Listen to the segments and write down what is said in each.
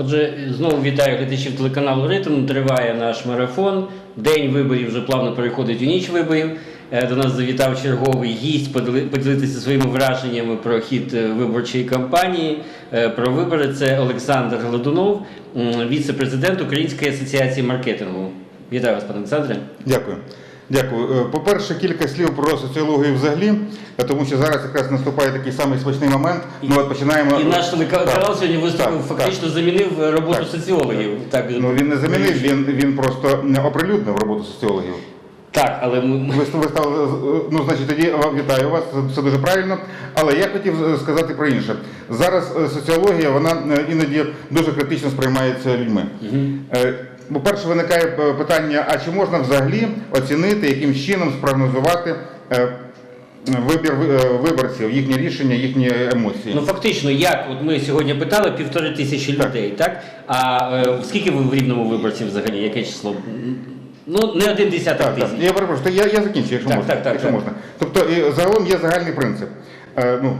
Отже, знову вітаю глядачів телеканалу Ритм. Триває наш марафон. День виборів вже плавно переходить у ніч виборів. Е, До нас завітав черговий гість поділи- поділитися своїми враженнями про хід е, виборчої кампанії. Е, Про вибори це Олександр Гладунов, віце-президент Української асоціації маркетингу. Вітаю вас, пане Олександре. Дякую. Дякую. Е, По-перше, кілька слів про соціологію взагалі, е, тому що зараз якраз наступає такий самий смачний момент. Ми от починаємо. І наш телеканал Так, сьогодні виступив, так, фактично замінив е, роботу Так. соціологів. Так, Ну він не замінив, він, він просто не оприлюднив роботу соціологів. так, але ми, Ви, стали, ну, значить, тоді вітаю вас, це все дуже правильно. Але я хотів сказати про інше. Зараз соціологія, вона іноді дуже критично сприймається людьми. Е, По-перше, виникає е, питання: а чи можна взагалі оцінити, яким чином спрогнозувати е, вибір е, виборців, їхні рішення, їхні емоції? Ну фактично, як от ми сьогодні питали півтори тисячі людей, так? А е, скільки ви в рівному виборців взагалі? Яке число? Ну, не один десяток Так, так. тисяч. Я перепрошую, я, я закінчу, якщо Так, можна. так, так, якщо так. можна. Тобто загалом є загальний принцип. Е, ну,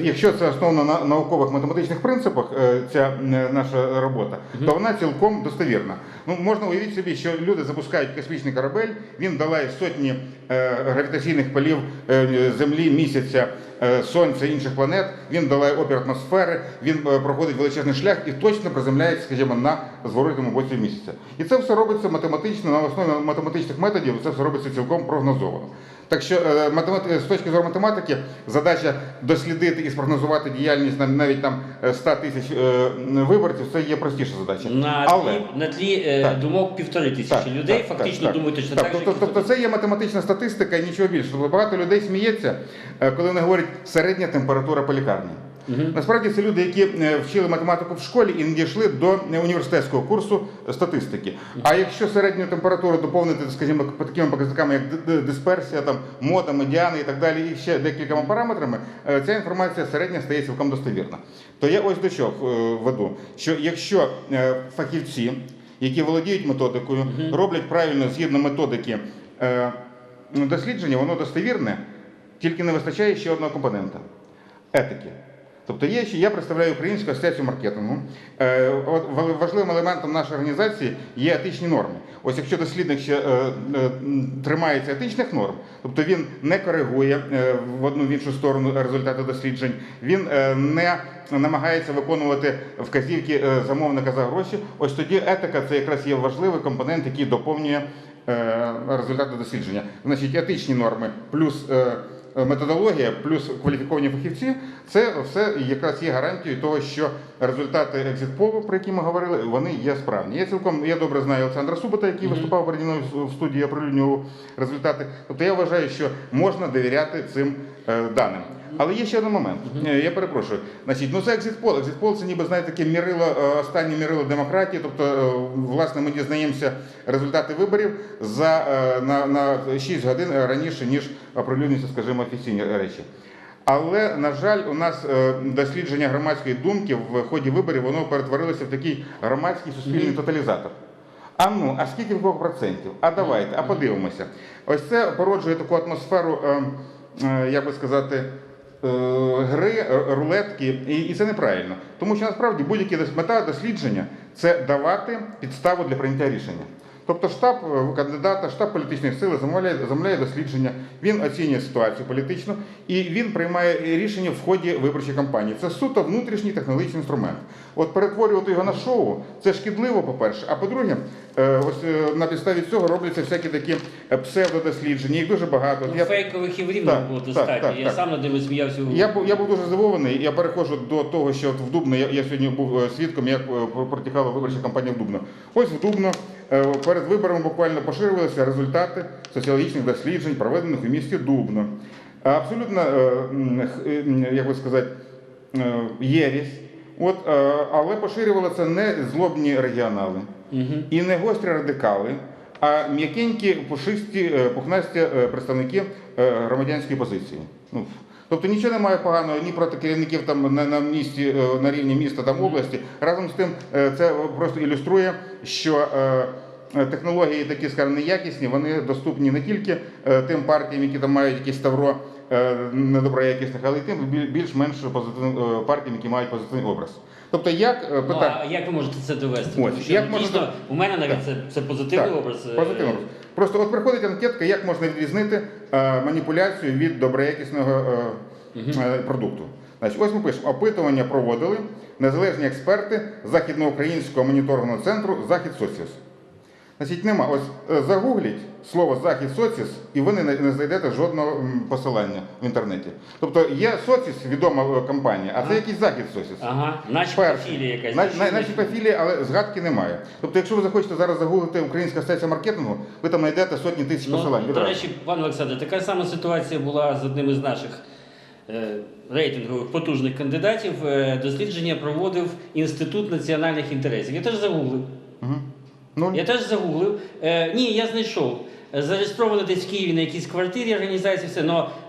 якщо це основано на наукових математичних принципах, е, ця е, наша робота, то вона цілком достовірна. Ну, можна уявити собі, що люди запускають космічний корабель, він долає сотні е, гравітаційних полів е, Землі, місяця, е, Сонця, інших планет, він долає опір атмосфери, він е, проходить величезний шлях і точно приземляється, скажімо, на зворотному боці місяця. І це все робиться математично, на основі математичних методів, це все робиться цілком прогнозовано. Так що з точки зору математики задача дослідити і спрогнозувати діяльність на- навіть там е, 100 тисяч виборців, це є простіша задача. На Але тлі, на тлі Так. думок півтори тисячі Так, людей так, фактично так, думають точно так. так, же, тобто, тобто це є математична статистика і нічого більше. Тобто багато людей сміється, е, коли вони говорять середня температура по лікарні. Насправді це люди, які е, вчили математику в школі і не дійшли до е, університетського курсу статистики. А якщо середню температуру доповнити, скажімо, по такими показниками, як дисперсія, там мода, медіани і так далі, і ще декількома параметрами, е, ця інформація середня стає цілком достовірна. То я ось до чого е, веду, що якщо е, фахівці, які володіють методикою, роблять правильно згідно методики. Е, дослідження, воно достовірне, тільки не вистачає ще одного компонента. Етики. Тобто є я представляю Українську асоціацію маркетингу. Е, важливим елементом нашої організації є етичні норми. Ось якщо дослідник ще е, е, тримається етичних норм, тобто він не коригує в одну в іншу сторону результати досліджень, він не намагається виконувати вказівки замовника за гроші. Ось тоді етика це якраз є важливий компонент, який доповнює результати дослідження. Значить, етичні норми плюс. Е, Методологія плюс кваліфіковані фахівці це все якраз є гарантією того, що результати екзитполу, про які ми говорили, вони є справні. Я цілком я добре знаю Олександра Субота, який виступав переді мною в- в студії, оприлюднював результати. Тобто я вважаю, що можна довіряти цим е, даним. Але є ще один момент. Е, Я перепрошую. Значить, ну це екзитпол. Екзитпол це ніби знаєте таке мірило, е, останнє мірило демократії. Тобто, е, власне, ми дізнаємося результати виборів за на, на 6 годин раніше, ніж оприлюднюються, скажімо, офіційні речі. Але на жаль, у нас дослідження громадської думки в ході виборів воно перетворилося в такий громадський суспільний тоталізатор. А ну, а скільки в кого процентів? А давайте, а подивимося. Ось це породжує таку атмосферу, е, е, як би сказати, гри, е, рулетки, і це неправильно. Тому що насправді будь-яка мета дослідження це давати підставу для прийняття рішення. Тобто штаб е, кандидата, штаб політичної сили замовляє, замовляє дослідження, він оцінює ситуацію політичну і він приймає рішення в ході виборчої кампанії. Це суто внутрішній технологічний інструмент. От перетворювати його на шоу це шкідливо, по-перше. А по-друге, е, ось е, на підставі цього робляться всякі такі псевдодослідження, їх дуже багато. Ну, я- фейкових і в рівному було достатньо. так, я так. сам над ними сміявся. Я був я був дуже здивований. Я переходжу до того, що от в Дубно я, я сьогодні був свідком, як протікала виборча кампанія в Дубно. Ось в Дубно перед виборами буквально поширювалися результати соціологічних досліджень, проведених у місті Дубно. Абсолютно, е, е, як би сказати, е, єресь. От, е, але поширювали це не злобні регіонали і не гострі радикали, а м'якенькі, пушисті, е, пухнасті е, представники е, громадянської позиції. Ну, Тобто нічого немає поганого ні проти керівників там на, на місці, е, на рівні міста там області. Разом з тим, е, це просто ілюструє, що е, технології такі, скажімо, неякісні, вони доступні не тільки тим партіям, які там мають якісь тавро е, недоброякісних, але й тим більш-менш позитивним партіям, які мають позитивний образ. Тобто, як е, Ну, питання. а як ви можете це довести? Ось, Тому що як дійсно, до- у мене навіть це, це позитивний Так, образ. Позитивний образ. Просто от приходить анкетка, як можна відрізнити е, маніпуляцію від доброякісного е, е, продукту. Значить, ось ми пишемо, опитування проводили незалежні експерти Західноукраїнського моніторного центру Захід Соціус. Значить, нема. Ось е, загугліть слово Захід Соціус, і ви не, не знайдете жодного посилання в інтернеті. Тобто є Соціус, відома е, компанія, а це якийсь Захід Соціус. Ага, наче Перше. філія якась. На- Що на- ми- Начебто філія, але згадки немає. Тобто, якщо ви захочете зараз загуглити Українська асоціація маркетингу, ви там знайдете сотні тисяч посилань. Ну, до речі, пане Олександре, така сама ситуація була з одним із наших е, рейтингових потужних кандидатів. Дослідження проводив Інститут національних інтересів. Я теж загуглив. Мгм. Нуль. Я теж загуглив. Е, ні, я знайшов. Е, Зареєстровано десь в Києві на якійсь квартирі організації, все,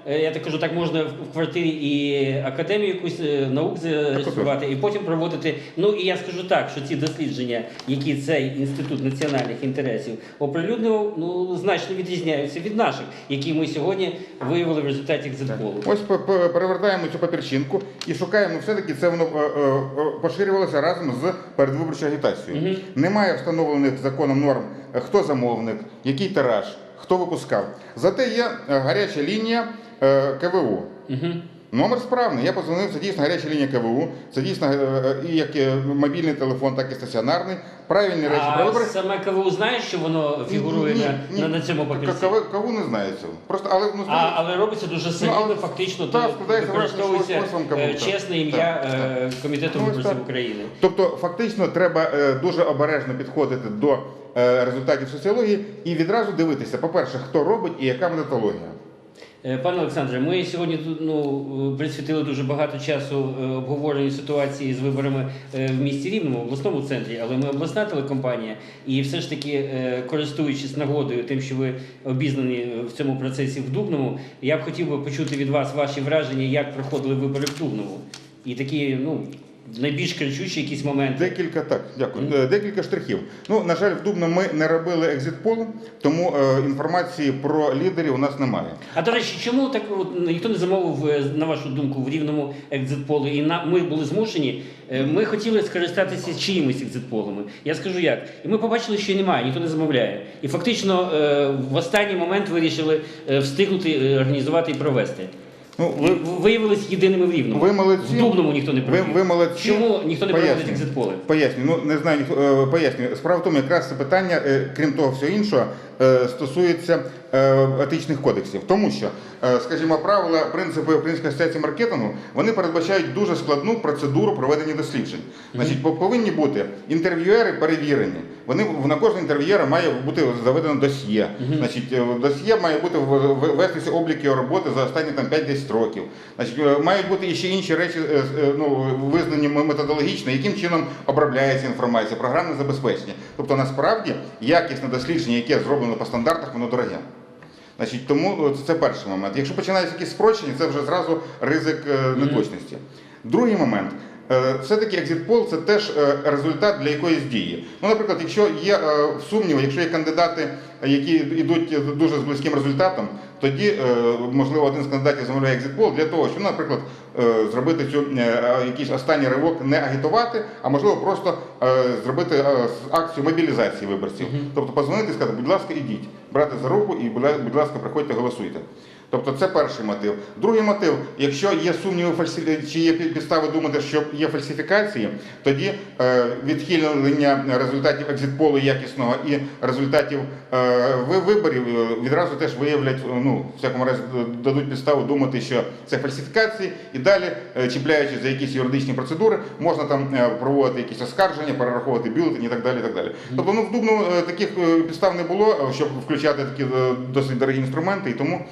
але я так кажу, так можна в в квартирі і академію якусь е, наук зареєструвати, і потім проводити. Ну і я скажу так, що ці дослідження, які цей інститут національних інтересів оприлюднював, ну значно відрізняються від наших, які ми сьогодні виявили в результаті екзитполу. Ось по- по- перевертаємо цю папірчинку і шукаємо все-таки це воно е, е, е, поширювалося разом з передвиборчою агітацією. Немає встановлених законом норм, е, хто замовник, який тираж, хто випускав. Зате є е, гаряча лінія КВО. Угу. Номер справний. Я позвонив, це дійсно гаряча лінія КВУ, це дійсно е, е, і як е, мобільний телефон, так і стаціонарний. Правильні речі про А вибори. саме КВУ знає, що воно фігурує Ні, на, ні, на, на цьому папірці? КВ КВУ не знає цього. Просто, але, ну, А, але робиться дуже солідно, але- фактично так, складається використовується чесне ім'я Комітету Ну, виборців. України. Тобто, фактично, треба дуже обережно підходити до результатів соціології і відразу дивитися, по-перше, хто робить і яка методологія. Е, Пане Олександре, ми сьогодні ну, е, присвятили дуже багато часу е, обговоренню ситуації з виборами в місті Рівному, в обласному центрі, але ми обласна телекомпанія, і все ж таки, користуючись нагодою, тим, що ви обізнані в цьому процесі в Дубному, я б хотів би почути від вас ваші враження, як проходили вибори в Дубному. І такі, ну, найбільш кричущі якісь моменти. Декілька так, дякую. Е, Декілька штрихів. Ну, на жаль, в Дубно ми не робили екзит-пол, тому е, інформації про лідерів у нас немає. А до речі, чому так от, ніхто не замовив, е, на вашу думку, в рівному екзитполу, і на, ми були змушені, е, ми хотіли скористатися чиїмось екзитполами. Я скажу як. І ми побачили, що немає, ніхто не замовляє. І фактично е, в останній момент вирішили е, встигнути е, організувати і провести. Ну, Ви Виявилися єдиними в рівному. ви молодці. В Дубному ніхто не ви, провів. ви молодці. Чому ніхто не проводить екзитполи? Поясню, ну не знаю, ніхто е, пояснюю. Справа в тому, якраз це питання, е, крім того всього іншого, е, стосується етичних кодексів. Тому що, е, скажімо, правила, принципи Української асоціації маркетингу вони передбачають дуже складну процедуру проведення досліджень. Значить, повинні бути інтерв'юери перевірені. Вони на кожного інтерв'юера має бути заведено досьє. Значить, е, досьє має бути вестися облік його роботи за останні там 5-10 років. Значить, е, мають бути і ще інші речі, е, е, ну визнані методологічно, яким чином обробляється інформація, програмне забезпечення. Тобто, насправді якісне дослідження, яке зроблено по стандартах, воно дороге. Значить, тому е, це перший момент. Якщо починаються якісь спрощення, це вже зразу ризик е, неточності. Другий момент. Е, Все-таки екзитпол це теж е, результат для якоїсь дії. Ну, наприклад, якщо є е, сумніви, якщо є кандидати, які йдуть дуже з близьким результатом, тоді, можливо, один з кандидатів замовляє екзитпол для того, щоб, наприклад, зробити цю якийсь останній ривок, не агітувати, а можливо просто зробити акцію мобілізації виборців. Тобто позвонити і сказати, будь ласка, ідіть, брати за руку і будь ласка, приходьте, голосуйте. Тобто це перший мотив. Другий мотив, якщо є сумніви чи є підстави думати, що є фальсифікації, тоді е, відхилення результатів екзитполу якісного і результатів е, виборів е, відразу теж виявлять, ну, в всякому разі дадуть підставу думати, що це фальсифікації, і далі, чіпляючись за якісь юридичні процедури, можна там проводити якісь оскарження, перераховувати бюлетені і так далі. І так далі. Тобто, ну в Дубну таких підстав не було, щоб включати такі досить дорогі інструменти, і тому.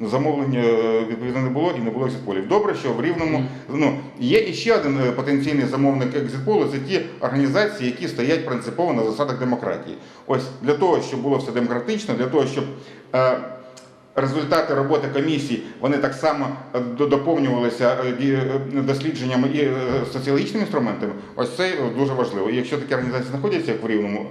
Замовлення е, відповідно не було і не було екзитполів. Добре, що в Рівному ну є іще один е, потенційний замовник екзитполу. Це ті організації, які стоять принципово на засадах демократії. Ось для того, щоб було все демократично, для того, щоб е, результати роботи комісії вони так само е, до- доповнювалися е, е, дослідженнями і соціологічними інструментами. Ось це дуже важливо. І якщо такі організації знаходяться як в рівному,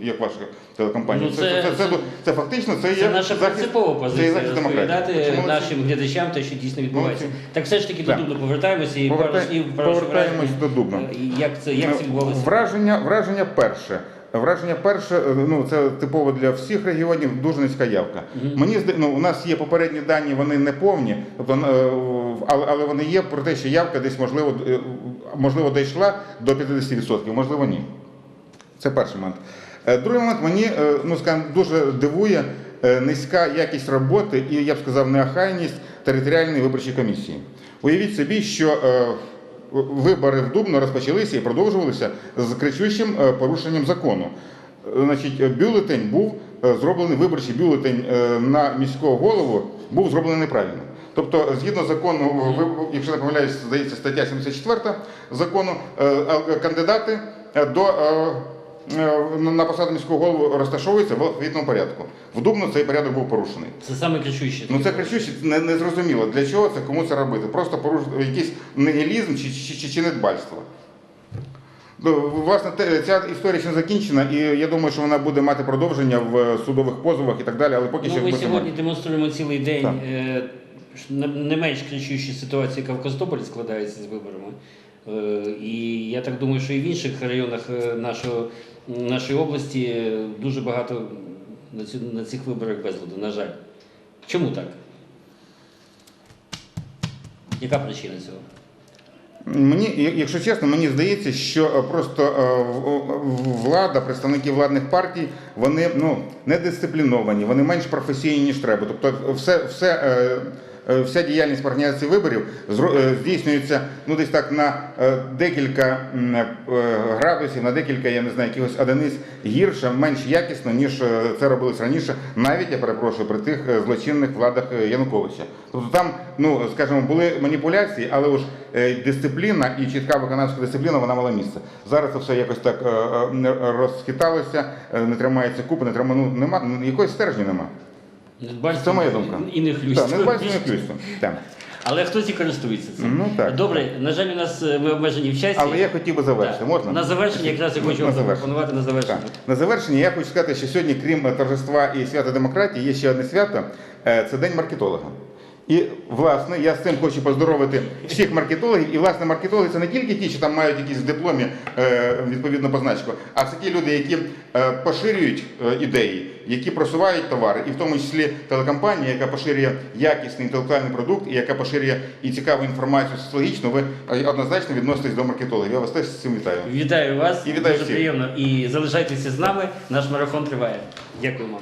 як ваша телекомпанія, Ну, це, це- це, це, це- це фактично це, Це є наша захист- принципова це є позиція захист демократії. розповідати нашим глядачам те, що дійсно відбувається. Молодці. Так все ж таки до. Дубна повертаємося і пару слів про повертаємось до Дубна. Як це як це відбувалося? Враження, враження перше. Враження перше, е, ну це типово для всіх регіонів, дуже низька явка. Мені зда- ну, у нас є попередні дані, вони не повні, тобто, е, але, але вони є про те, що явка десь можливо, е, можливо дійшла до 50%, можливо, ні. Це перший момент. Другий момент мені ну, скажімо, дуже дивує низька якість роботи і, я б сказав, неохайність територіальної виборчої комісії. Уявіть собі, що вибори в Дубно розпочалися і продовжувалися з кричущим е, порушенням закону. Е, Значить, бюлетень був е, зроблений, виборчий бюлетень на міського голову був зроблений неправильно. Тобто, згідно закону, якщо не помиляюсь, здається, стаття 74 закону, кандидати до на посаду міського голову розташовуються в алфавітному порядку. В Дубно цей порядок був порушений. Це саме кричуще. Ну це кричуще, не, не зрозуміло, для чого це, кому це робити. Просто поруш... якийсь нігілізм чи, чи, чи, чи недбальство. Ну, Власне, ця історія ще не закінчена, і я думаю, що вона буде мати продовження в судових позовах і так далі, але поки Ну, що ми сьогодні немає. демонструємо цілий день Так. е, не- не менш кричущі ситуації, яка в Костополі складається з виборами. Е, І я так думаю, що і в інших районах е, нашого, нашої області е, дуже багато на, цю, на цих виборах безладу, на жаль. Чому так? Яка причина цього? Мені, якщо чесно, мені здається, що просто влада, представники владних партій, вони ну, не дисципліновані, вони менш професійні, ніж треба. Тобто все, все, вся діяльність в організації виборів е, здійснюється ну, десь так на е, декілька е, градусів, на декілька, я не знаю, якихось одиниць гірше, менш якісно, ніж е, це робилось раніше, навіть я перепрошую при тих е, злочинних владах е, Януковича. Тобто там, ну скажімо, були маніпуляції, але уж е, дисципліна і чітка виконавська дисципліна вона мала місце. Зараз це все якось так е, е, розхиталося, е, не тримається купи, не тримає, ну нема ну, якоїсь стержні нема. Недбальство Це моя думка. І не Так, хлюйство. не. Так. Але хтось і користується цим. Ну, так. Добре, на жаль, у нас е, ми обмежені в часі. Але я хотів би завершити. Так. Можна? На завершення якраз я хочу На вам запропонувати на завершення. Так. На завершення я хочу сказати, що сьогодні, крім торжества і свята демократії, є ще одне свято е, це День маркетолога. І власне я з цим хочу поздоровити всіх маркетологів. І власне маркетологи це не тільки ті, що там мають якісь в дипломі е, відповідну позначку, а це ті люди, які е, поширюють е, ідеї, які просувають товари, і в тому числі телекомпанія, яка поширює якісний інтелектуальний продукт, і яка поширює і цікаву інформацію соціологічну, ви однозначно відноситесь до маркетологів. Я вас теж з цим вітаю. Вітаю вас. І вітаю Дуже всіх. приємно. І залишайтеся з нами. Наш марафон триває. Дякую вам.